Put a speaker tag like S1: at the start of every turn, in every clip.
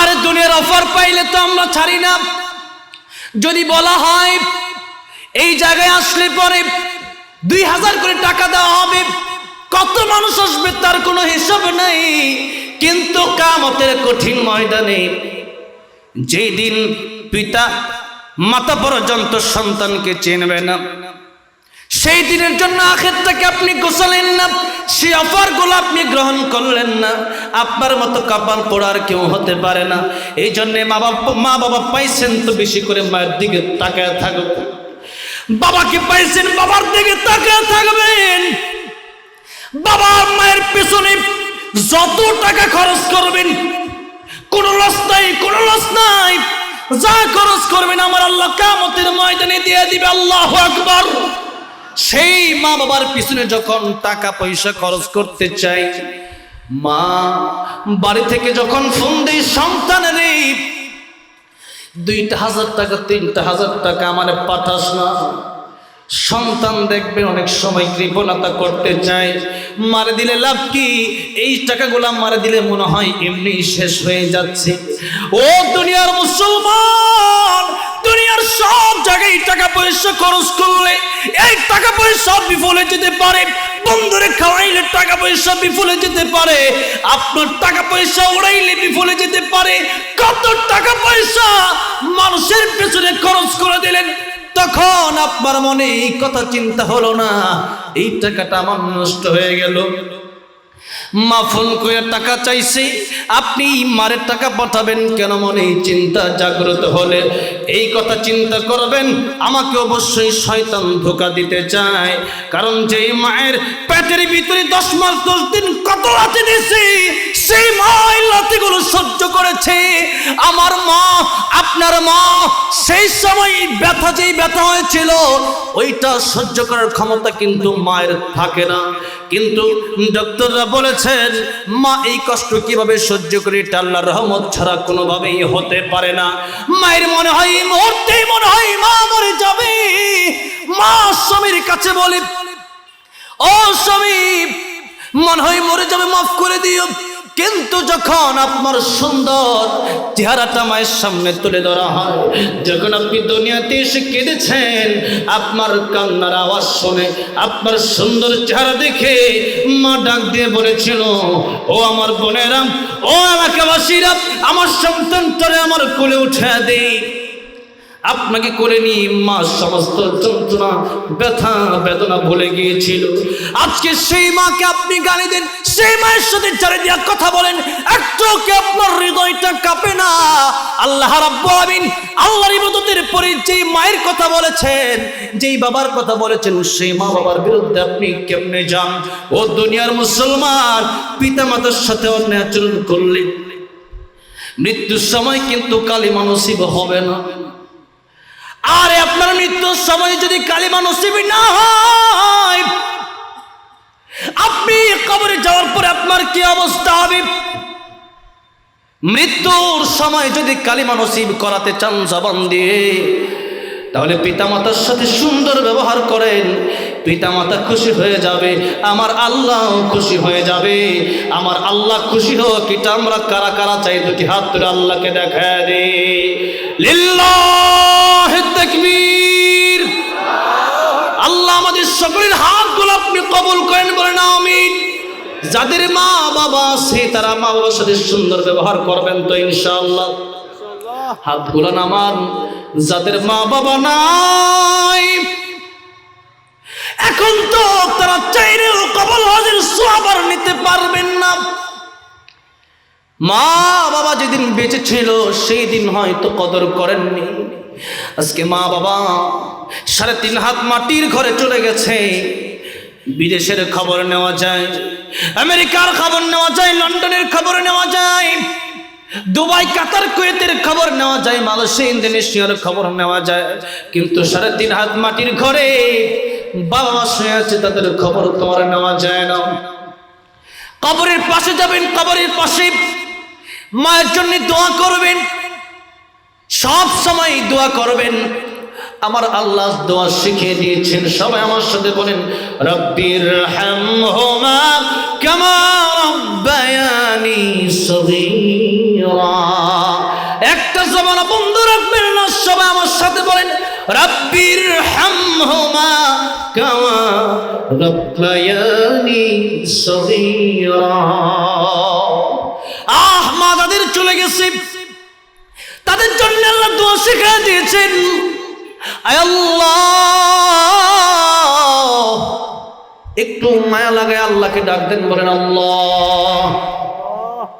S1: আর দুনিয়ার অফার পাইলে তো আমরা ছাড়ি না। যদি বলা হয়, এই জায়গায় আসলে পরে দুই হাজার করে টাকা দেওয়া হবে, কত মানুষ আসবে তার কোনো হিসাব নাই। কিন্তু কামতের কঠিন ময়দানে যেই দিন পিতা, মাতা পর্যন্ত সন্তানকে চিনবে না সেই দিনের জন্য আখের থেকে আপনি গোসালেন না, সেই অফারগুলো আপনি গ্রহণ করলেন না। আপনার মতো কপাল পোড়ার কেউ হতে পারে না। এই জন্যে মা বাবা মা বাবা পাইছেন তো বেশি করে মায়ের দিকে তাকায় থাকবে বাবাকে পাইছেন, বাবার দিকে তাকায় থাকবেন। বাবা মায়ের পেছনে যত টাকা খরচ করবেন, কোনো লস নাই, কোনো লস নাই। যা খরচ করবেন আমার আল্লাহ কামতের ময়দানে দিয়ে দিবে, আল্লাহ আকবার। সেই মা বাবার পিছনে যখন টাকা পয়সা খরচ করতে চাই মা বাড়ি থেকে যখন ফোন দেই সন্তানের দুইটা হাজার টাকা, তিনটা হাজার টাকা আমার পাঠাস না। সন্তান দেখবে অনেক সময় কৃপণতা করতে চায়। মারে দিলে লাভ কি? এই টাকাগুলা মারে দিলে মনে হয় এমনি শেষ হয়ে যাচ্ছে। ও দুনিয়ার মুসলমান দুনিয়ার সব জায়গায় টাকা পয়সা খরচ করলে, এই টাকা পয়সা বিফলে যেতে পারে। বন্ধুরে খাওয়াইলে টাকা পয়সা বিফলে যেতে পারে। আপনার টাকা পয়সা উড়াইলে বিফলে যেতে পারে। কত টাকা পয়সা মানুষের পেছনে খরচ করে দিলেন, তখন আপনার মনে এই কথা চিন্তা হলো না। এই টাকাটা আমার নষ্ট হয়ে গেল। মা ফোন করে টাকা চাইছে। আপনি মারের টাকা পাঠাবেন কেন মনে চিন্তা জাগ্রত হলে? এই কথা চিন্তা করবেন, আমাকে অবশ্যই শয়তান ধোকা দিতে চায়। কারণ যে মায়ের পেটের ভিতরে দশ মাস দশ দিন কত রাতে দিয়েছে সেই মা এই লাথিগুলো সহ্য করেছে। আমার মা, আপনার মা, সেই সময় ব্যথা যেই ব্যথা হয়েছিল, ওইটা সহ্য করার ক্ষমতা কিন্তু মায়ের থাকে না। কিন্তু ডক্টররা বলেছেন, মা এই কষ্ট কীভাবে সহ্য করে এটা আল্লাহর রহমত ছাড়া কোনোভাবেই হতে পারে না। মায়ের মনে হয়, এই মুহূর্তেই মনে হয় মা মরে যাবে। মা স্বামীর কাছে বলে, ও স্বামী, মনে হয় মরে যাবে, মাফ করে দিও। কিন্তু যখন আপনার সুন্দর চেহারাটা মায়ের সামনে তুলে ধরা হয়, যখন আপনি দুনিয়াতে এসে কেঁদেছেন, আপনার কান্নার আওয়াজ শুনে, আপনার সুন্দর চেহারা দেখে মা ডাক দিয়ে বলেছিল, ও আমার বোনেরাম ও এলাকাবাসীরা আমার সন্তান তোরে আমার কোলে উঠে দেই আপনাকে করে নিয়ে মা সমস্ত যন্ত্রণা, ব্যথা, বেদনা ভুলে গিয়েছিল। আজকে সেই মাকে আপনি গালি দেন, সেই মায়ের সাথে চারে দিয়া কথা বলেন একটু কি আপনার হৃদয়টা কাঁপে না। আল্লাহ রাব্বুল আমিন আল্লাহর ইবাদতের পরে যেই মায়ের কথা বলেছেন, যেই বাবার কথা বলেছেন, সেই মা বাবার বিরুদ্ধে আপনি কেমনে যান? ও দুনিয়ার মুসলমান পিতা মাতার সাথে অন্যায় আচরণ করলে মৃত্যুর সময় কিন্তু কালিমা নসিব হবে না। আর আপনার মৃত্যুর সময় যদি কালিমা নসিবি না হয়, আপনি কবরে যাওয়ার পরে আপনার কি অবস্থা হবে? মৃত্যুর সময় যদি কালিমা নসিব করাতে চান জবান দিয়ে, তাহলে পিতামাতার সাথে সুন্দর ব্যবহার করেন। পিতামাতা খুশি হয়ে যাবে, আমার আল্লাহ খুশি হয়ে যাবে। আমার আল্লাহ খুশি হোক, এটা আমরা কারা কারা চাই, দুটি হাত তুলে আল্লাহকে দেখা দে। লিল্লাহ তাকবীর। আল্লাহ আমাদের সকলের হাতগুলো আপনি কবুল করেন, বলেন আমিন। যাদের মা বাবা আছে, তারা মা বাবার সাথে সুন্দর ব্যবহার করবেন তো, ইনশাআল্লাহ। হাতগুলো নামান। যাদের মা বাবা নাই এখন তো তারা চাইলেও কবল হজের সোয়াবার নিতে পারবেন না। মা বাবা যেদিন বেঁচে ছিল সেই দিন হয়তো কদর করেননি। আজকে মা বাবা সাড়ে তিন হাত মাটির ঘরে চলে গেছে। বিদেশের খবর নেওয়া যায়, আমেরিকার খবর নেওয়া যায়, লন্ডনের খবর নেওয়া যায়, দুবাই, কাতার, কুয়েতের খবর নেওয়া যায়, মালয়েশিয়া, ইন্দোনেশিয়ার খবর নেওয়া যায়। কিন্তু সাড়ে তিন হাত মাটির ঘরে বাবা মা শুয়ে আছে, তাদের খবর তোমার নেওয়া যায় না। কবরের পাশে যাবেন, কবরের পাশে মায়ের জন্য দোয়া করবেন। সব সময় দোয়া করবেন। আমার আল্লাহ দোয়া শিখিয়ে দিয়েছেন, সবাই আমার সাথে বলেন রব্বির হামহুমা কামা রব্বায়ানি সগীরা। জমানা বন্ধ রাখবেন না, সবাই আমার সাথে বলেন রাব্বির হামহুমা কামা রব্বায়ানি সগীরা। আহ, মা তাদের চলে গেছে, তাদের জন্য আল্লাহ দোয়া শিখা দিয়েছেন, আয় আল্লাহ। একটু মায়া লাগায় আল্লাহকে ডাক দেন বলেন আল্লাহ।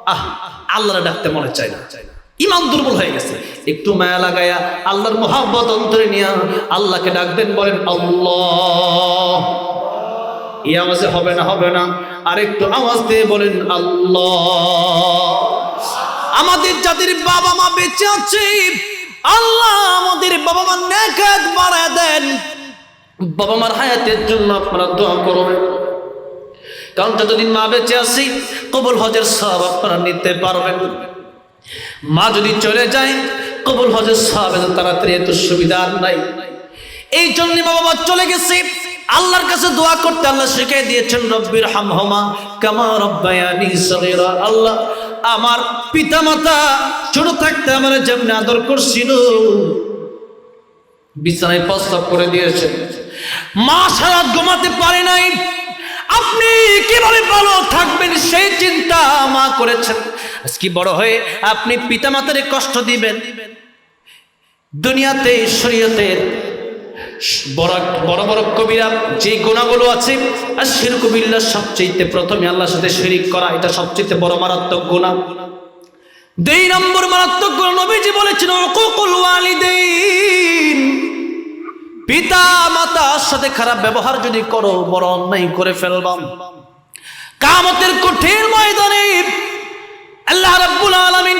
S1: আহ, আল্লাহরে ডাকতে মনে চায় না। ইমান দুর্বল হয়ে গেছে। একটু মায়া লাগায়া আল্লাহর মোহাব্বত অন্তরে নিয়ে আল্লাহকে ডাকবেন, বলেন, আল্লাহ। এই আওয়াজে হবে না হবে না। আর একটু আওয়াজ দিয়ে বলেন, আল্লাহ। আমাদের যাদের বাবা মা বেঁচে আছে, আল্লাহ আমাদের বাবা মা নেকাত বাড়ায় দেন। বাবা মার হায়াতের জন্য আপনারা দোয়া করবেন। কারণ যতদিন মা বেঁচে আছি, কবুল হজের সব আপনারা নিতে পারবেন। মা যদি চলে যায়, কবুল হজের সব তাড়াতাড়ি এত সুবিধা আর নাই। এই জন্য বাবা চলে গেছে। আল্লাহর কাছে দোয়া করতে আল্লাহ শিখিয়ে দিয়েছেন রব্বির হামহমা কামা রব্বায়ানি সগীরা। আল্লাহ, আমার পিতামাতা ছোট থাকতে আমার যেমন আদর করছিল, বিছানায় প্রস্তাব করে দিয়েছে মা সারা ঘুমাতে পারে নাই আপনি কীভাবে ভালো থাকবেন সেই চিন্তা মা করেছেন। আজকে বড় হয়ে আপনি পিতামাতারে কষ্ট দিবেন। দুনিয়াতে শরীয়তের বড় বড় কবিরা যে গুণাগুলো আছে, আর শির কবিল্লা সবচেয়ে প্রথমে আল্লাহর সাথে শিরিক করা, এটা সবচেয়ে বড় মারাত্মক গুণা। দুই নম্বর মারাত্মক গুণ নবীজি বলেছেন ওয়ালিদাইন। পিতা মাতার সাথে খারাপ ব্যবহার যদি করো, বড় অন্যায় করে ফেলবাম কামতের কঠিন ময়দানে আল্লাহ রাব্বুল আলামিন,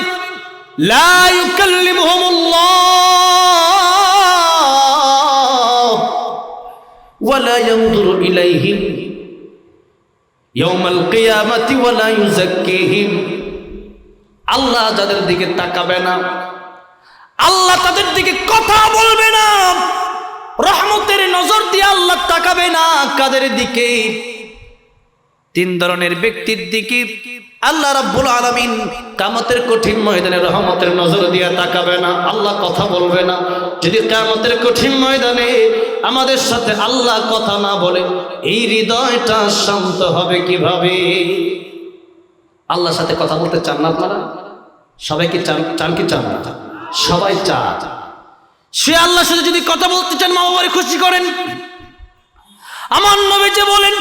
S1: লা ইউকাল্লিমুহুমুল্লাহ ওয়ালা ইয়ানজুরু ইলাইহিম ইয়াউমাল কিয়ামাতি ওয়ালা ইউযাক্কিহিম। আল্লাহ যাদের দিকে তাকাবে না। আল্লাহ তাদের দিকে কথা বলবে না। রহমতের নজর দিয়ে আল্লাহ তাকাবে না কাদের দিকে? তিন ধরনের ব্যক্তির দিকে। আল্লাহ রাব্বুল আলামিন কামতের কঠিন ময়দানে রহমতের নজর দিয়ে তাকাবে না, আল্লাহ কথা বলবে না। যদি কামতের কঠিন ময়দানে আমাদের সাথে আল্লাহ কথা না বলে, এই হৃদয়টা শান্ত হবে কীভাবে? আল্লাহর সাথে কথা বলতে চান না আপনারা? সবাই কি চান চান কি চান না? সবাই চান। সে আল্লাহর সাথে যদি কথা বলতে চান, মা বাবারে খুশি করেন। আমার নবী যে বলেন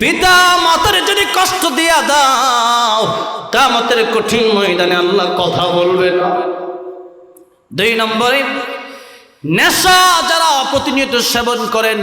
S1: পিতা মাতার যদি কষ্ট দিয়া দাও তা কামতের কঠিন ময়দানে আল্লাহ কথা বলবে না দুই নম্বরে, নেশা যারা প্রতিনিয়ত সেবন করেন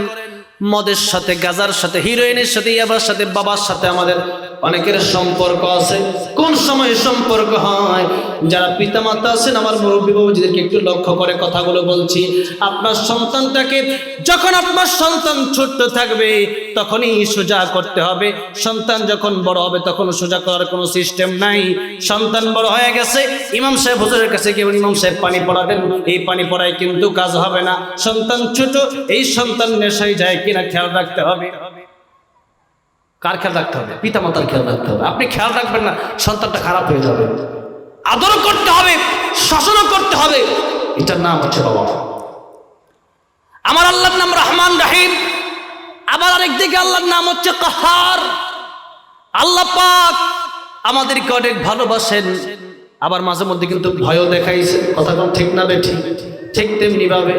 S1: মদের সাথে, গাজার সাথে, হিরোইনের সাথে, ইয়াবার সাথে, বাবার সাথে আমাদের অনেকের সম্পর্ক আছে। কোন সময় সম্পর্ক হয়? যারা পিতামাতা আছেন, আমার মুরব্বী বাবুজিদেরকে একটু লক্ষ্য করে কথাগুলো বলছি। আপনার সন্তানটাকে, যখন আপনার সন্তান ছোট্ট থাকবে তখনই সোজা করতে হবে। সন্তান যখন বড় হবে, তখন সোজা করার কোনো সিস্টেম নাই। সন্তান বড় হয়ে গেছে, ইমাম সাহেব হুজুরের কাছে কেউ ইমাম সাহেব, পানি পড়াবেন? এই পানি পড়ায় কিন্তু কাজ হবে না। সন্তান ছোট, এই সন্তান নেশায় যায় কিনা খেয়াল রাখতে হবে। কার খেয়াল রাখতে হবে? পিতা মাতার খেয়াল রাখতে হবে। আপনি খেয়াল রাখবেন না, সন্তানটা খারাপ হয়ে যাবে। আদরও করতে হবে, শাসনও করতে হবে। এটার নাম হচ্ছে বাবা। আমার আল্লাহর নাম রহমান রাহিম। আবার আরেকদিকে আল্লাহর নাম হচ্ছে কাহার। আল্লাহ পাক আমাদেরকে অনেক ভালোবাসেন, আবার মাঝে মধ্যে কিন্তু ভয়ও দেখাইছে। কথা কোন ঠিক না বে ঠিক ঠিক তেমনি ভাবে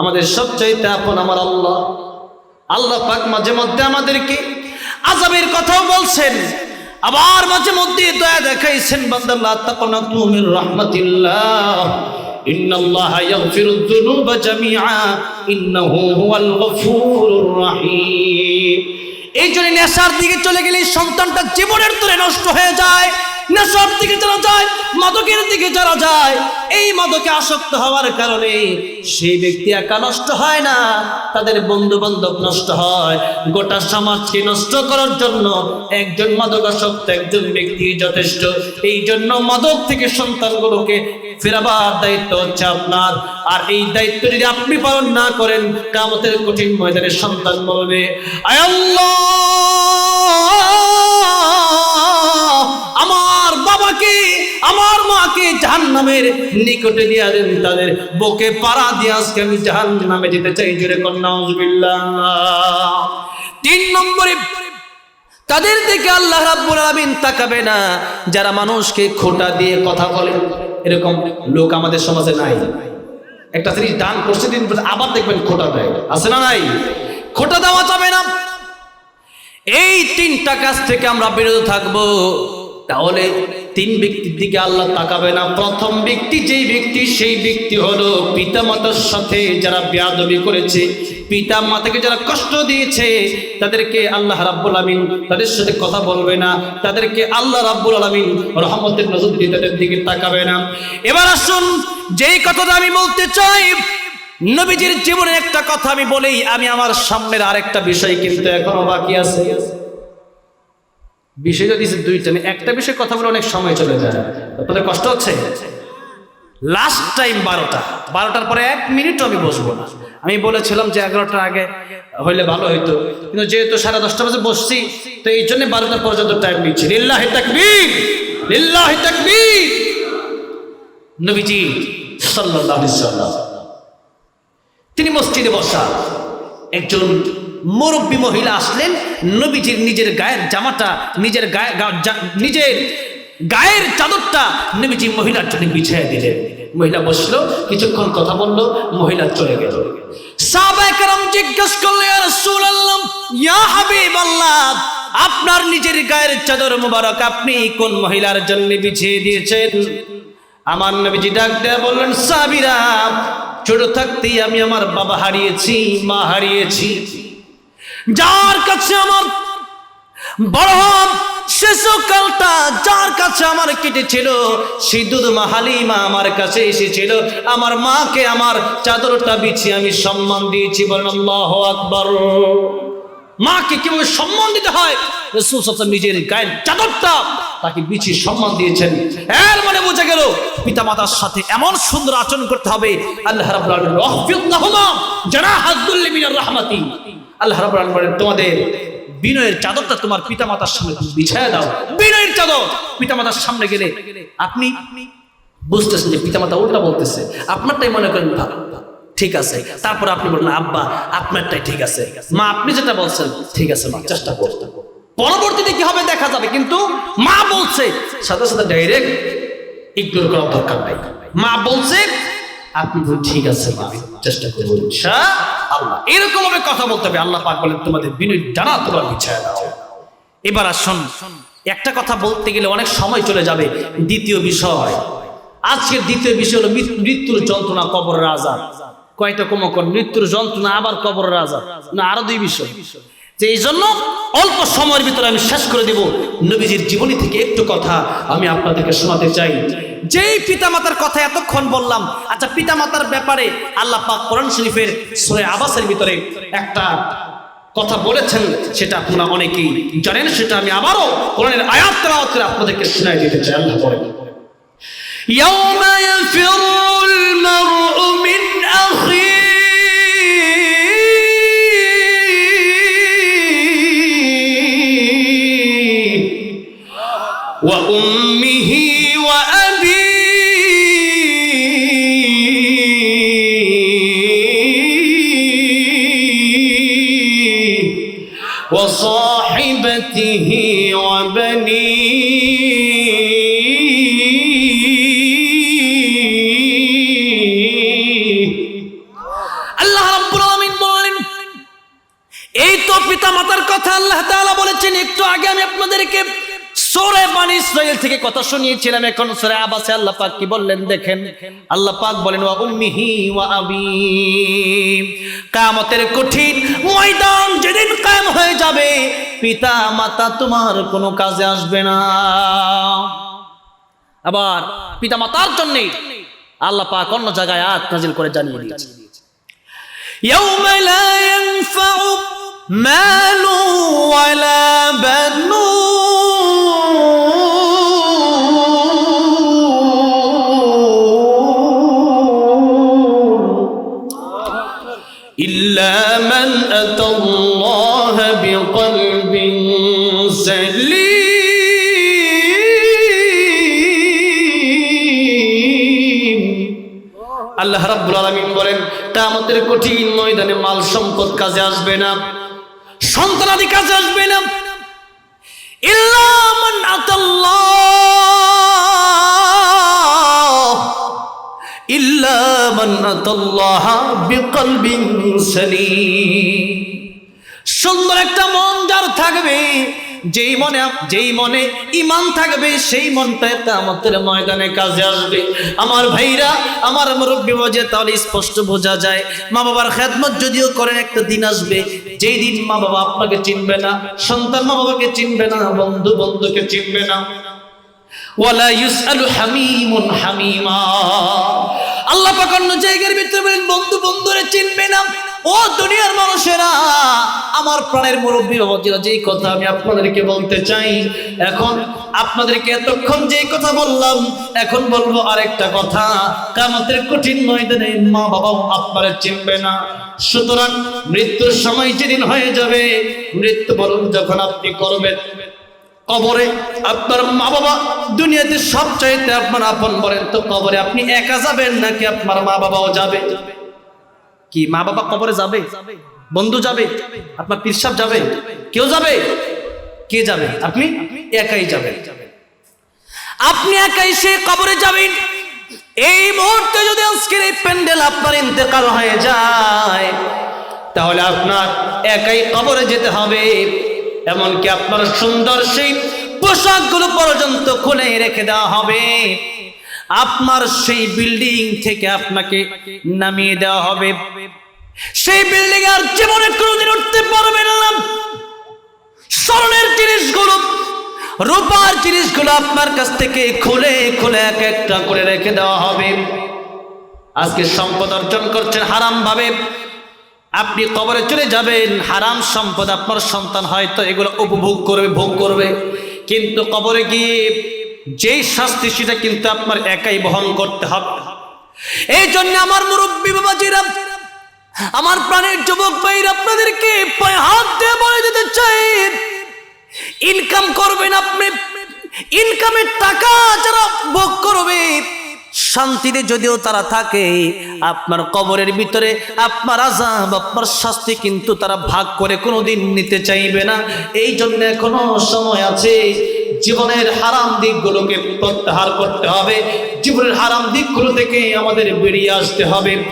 S1: আমাদের সবচাইতে আপন আমার আল্লাহ। আল্লাহ পাক মাঝে মধ্যে আমাদেরকে আজাবের কথাও বলছেন, আবার মাঝে মধ্যে দয়া দেখাইছেন, বান্দাল্লাহ তাকনাতু মির রাহমাতিল্লাহ الله يغفر الذنوب جميعا انه هو الغفور الرحيم এই জন্য নেশার দিকে চলে গেলে সন্তানটা জীবনের তুলে নষ্ট হয়ে যায়। নেশার দিকে যারা যায়, মাদকের দিকে যারা যায়। এই মাদকে আসক্ত হওয়ার কারণে সেই ব্যক্তি একা নষ্ট হয় না, তাদের বন্ধু বান্ধব নষ্ট হয়। গোটা সমাজকে নষ্ট করার জন্য একজন মাদকাসক্ত একজন ব্যক্তি যথেষ্ট। এই জন্য মাদক থেকে সন্তানগুলোকে ফেরাবার দায়িত্ব হচ্ছে আপনার। আর এই দায়িত্ব যদি আপনি পালন না করেন, কামতের কঠিন ময়দানে সন্তান বলবে আয় আল্লাহ আমার মাকে জাহান্নামের নিকটে দিয়া দেন, তাদের বুকে পাড়া দিয়ে আজকে আমি জাহান্নামে যেতে চাই, জোরে কন্যা তিন নম্বরে, তাদের দিকে আল্লাহ রাব্বুল আলামিন তাকাবে না, যারা মানুষকে খোটা দিয়ে কথা বলে। এরকম লোক আমাদের সমাজে নাই। একটা জিনিস দান করছে, দিন আবার দেখবেন খোটা দেয়। আছে না নাই? খোটা দেওয়া যাবে না। এই তিনটা কাজ থেকে আমরা বিরত থাকব। তাহলে তিন ব্যক্তির দিকে আল্লাহ তাকাবে না। প্রথম ব্যক্তি যেই ব্যক্তি, সেই ব্যক্তি হলো পিতা মাতার সাথে যারা বেয়াদবি করেছে পিতা মাতাকে যারা কষ্ট দিয়েছে, তাদেরকে আল্লাহ রাব্বুল আমিন তাদের সাথে কথা বলবে না। তাদেরকে আল্লাহ রাব্বুল আলামিন রহমতের নজর দিয়ে তাদের দিকে তাকাবে না। এবার আসুন, যেই কথাটা আমি বলতে চাই, নবীজির জীবনের একটা কথা আমি বলেই আমি আমার সামনের আরেকটা বিষয় কিন্তু এখনও বাকি আছে। বিষয় যদি দুইটা একটা বিষয়ে কথা বলে অনেক সময় চলে যায়। আপনাদের কষ্ট হচ্ছে? লাস্ট টাইম বারোটা। বারোটার পরে এক মিনিটও আমি বসবো না। আমি বলেছিলাম যে এগারোটার আগে হইলে ভালো হইতো। কিন্তু যেহেতু সাড়ে দশটা বাজে বসছি, তো এই জন্য বারোটা পর্যন্ত টাইম নিচ্ছি। লিল্লাহি তাকবীর! লিল্লাহি তাকবীর! নবীজি সাল্লাল্লাহু আলাইহি সাল্লাম তিনি মসজিদে বসা। একজন মুরব্বী মহিলা আসলেন, নবীজির নিজের গায়ের জামাটা, নিজের গায়ে নিজের গায়ের চাদরটা নবীজি মহিলার জন্য বিছিয়ে দিলেন। মহিলা বসল, কিছুক্ষণ কথা বলল, মহিলা চলে গেল। সাহাবায়ে জিজ্ঞেস করল ইয়া রাসূলুল্লাহ, ইয়া হাবিবাল্লাহ, আপনার নিজের গায়ের চাদর মোবারক আপনি কোন মহিলার জন্য বিছিয়ে দিয়েছেন? আমার নবীজি ডাক দেয়া বললেন সাবিরা ছোট থাকতেই আমি আমার বাবা হারিয়েছি, মা হারিয়েছি। যার কাছে আমার বড় শিশুকালটা যার কাছে আমার কেটেছিল সেই দুধ মা আমার কাছে এসেছিল। আমার মাকে আমার চাদরটা বিছিয়ে আমি সম্মান দিয়েছি, বলেন আল্লাহ আকবর। মাকে কীভাবে সম্মান দিতে হয়? রসুল সাল্লাল্লাহু নিজের গায়ের চাদরটা তাকে বিছিয়ে সম্মান দিয়েছেন। এর মানে বোঝা গেল পিতা মাতার সাথে এমন সুন্দর আচরণ করতে হবে। আল্লাহ রাব্বুল আলামিন রাহমাতি। আল্লাহ রাব্বুল আলামিন বলেন, তোমাদের বিনয়ের চাদরটা তোমার পিতামাতার সামনে বিছায় দাও। বিনয়ের চাদর পিতামাতার সামনে গেলে আপনি বুঝতেছেন যে পিতামাতা উল্টা বলতেছে। আপনারটাই মনে করেন ভালো। ঠিক আছে। তারপর আপনি বললেন আব্বা, আপনারটাই ঠিক আছে। মা, আপনি যেটা বলছেন, ঠিক আছে, মা, চেষ্টা করতে পরবর্তীতে কি হবে দেখা যাবে, কিন্তু মা বলছে, সাথে সাথে ডাইরেক্ট ইগনোর করার দরকার নাই। মা বলছে, আপনি ঠিক আছে, মা, চেষ্টা করব এরকম ভাবে কথা বলতে হবে। আল্লাহ পাক বলেন, তোমাদের বিনয় জানা তোমার বিছায় দাও। এবার আসুন, একটা কথা বলতে গেলে অনেক সময় চলে যাবে। দ্বিতীয় বিষয়, আজকের দ্বিতীয় বিষয় হলো মৃত্যুর যন্ত্রণা, কবরের রাজা কয়টা কমকর? মৃত্যুর যন্ত্রণা, আবার কবরের রাজা না, আরও দুই বিষয়। যে এই জন্য অল্প সময়ের ভিতরে আমি শেষ করে দেব নবীজির জীবনী থেকে একটু কথা আমি আপনাদেরকে শোনাতে চাই যেই পিতামাতার কথা এতক্ষণ বললাম আচ্ছা পিতামাতার ব্যাপারে আল্লাহ পাক কোরআন শরীফের সূরা আবাসের ভিতরে একটা কথা বলেছেন সেটা আপনারা অনেকেই জানেন সেটা আমি আবারও কোরআনের আয়াত তেলাওয়াত করে আপনাদেরকে শোনাই দিতে চাই আল্লাহ বলেন يوم يفر المرء من وأمه وأبيه وصاحبته وبنيه আল্লাহ রাব্বুল আলামিন বললেন এই তো পিতা মাতার কথা আল্লাহ তাআলা বলেছেন একটু আগে আমি আপনাদেরকে সোরে বানি ইসরায়েল থেকে কথা শুনিয়েছিলাম, এখন সোরে আবাসে আল্লাহ পাক কি বললেন দেখেন? আল্লাহ পাক বলেন, ওয়া উম্মিহি ওয়া আবি। কামতের কঠিন ময়দান যেদিন কায়েম হয়ে যাবে পিতা মাতা তোমার কোনো কাজে আসবে না। আবার পিতা মাতার জন্য আল্লাহ পাক অন্য জায়গায় আয়াত নাজিল করে জানিয়ে দিয়েছেন। ইয়াউমা লা ইয়ানফাউ মালু ওয়ালা বানু আল্লাহ রাব্বুল আলামিন বলেন, কিয়ামতের কঠিন ময়দানে মাল সম্পদ কাজে আসবে না, সন্তানাদি কাজে আসবে না। ইল্লা মান আতাল্লাহ, ইল্লা মান আতাল্লাহ বিকলবিন সালিম সুন্দর একটা মন যার থাকবে যেই মনে যেই মনে ইমান থাকবে, সেই মনটা কামতের ময়দানে কাজে আসবে। আমার ভাইরা, আমার মুরব্বী বোঝে তাহলে স্পষ্ট বোঝা যায়। মা বাবার খেদমত যদিও করেন, একটা দিন আসবে, যেই দিন মা বাবা আপনাকে চিনবে না, সন্তান মা বাবাকে চিনবে না, বন্ধু বন্ধুকে চিনবে না। হামিমা। আল্লাহ পাক অন্য জায়গার ভিতরে বলেন, বন্ধু বন্ধুরে চিনবে না। ও দুনিয়ার মানুষেরা, আমার প্রাণের মুরব্বী বাবাজিরা, যেই কথা আমি আপনাদেরকে বলতে চাই, এখন আপনাদেরকে এতক্ষণ যেই কথা বললাম, এখন বলব আরেকটা কথা। কামতের কঠিন ময়দানে মা বাবাও আপনারা চিনবে না। সুতরাং মৃত্যুর সময় যেদিন হয়ে যাবে মৃত্যু বরণ যখন আপনি করবেন, কবরে আপনার মা বাবা দুনিয়াতে সব চাইতে আপনার আপন বলেন তো কবরে আপনি একা যাবেন নাকি আপনার মা বাবাও যাবে? কি মা বাবা কবরে যাবে? বন্ধু যাবে? আপনার পিরসাব যাবে? কেউ যাবে? কে যাবে? আপনি একাই যাবেন। আপনি একাই সে কবরে যাবেন। এই মুহূর্তে যদি আজকের এই প্যান্ডেল আপনার ইন্তেকাল হয়ে যায়, তাহলে আপনার একাই কবরে যেতে হবে। এমনকি আপনার সুন্দর সেই পোশাকগুলো পর্যন্ত খুলে রেখে দেওয়া হবে। আপনার সেই বিল্ডিং থেকে আপনাকে নামিয়ে দেওয়া হবে। সেই বিল্ডিং আর জীবনে কোনোদিন উঠতে পারবেন না। স্মরণের জিনিসগুলো, রূপার জিনিসগুলো আপনার কাছ থেকে খুলে খুলে এক একটা করে রেখে দেওয়া হবে। আজকে সম্পদ অর্জন করছেন হারাম ভাবে আপনি কবরে চলে যাবেন, হারাম সম্পদ আপনার সন্তান হয়তো এগুলো উপভোগ করবে, ভোগ করবে। কিন্তু কবরে গিয়ে যেই শাস্তি সেটা কিন্তু আপনার একাই বহন করতে হবে। এই জন্য আমার মুরব্বী বাবাজিরা, আমার প্রাণের যুবক ভাইরা, আপনাদেরকে হাত দিয়ে বলে দিতে চাই ইনকাম করবেন আপনি ইনকামের টাকা যারা ভোগ করবে, শান্তিতে যদিও তারা থাকে, আপনার কবরের ভিতরে আপনার আজাব আপনার শাস্তি কিন্তু তারা ভাগ করে কোনোদিন নিতে চাইবে না। এই জন্য এখনও সময় আছে জীবনের হারাম দিকগুলোকে প্রত্যাহার করতে হবে। জীবনের হারাম দিকগুলো থেকে আমাদের বেরিয়ে আসতে হবে।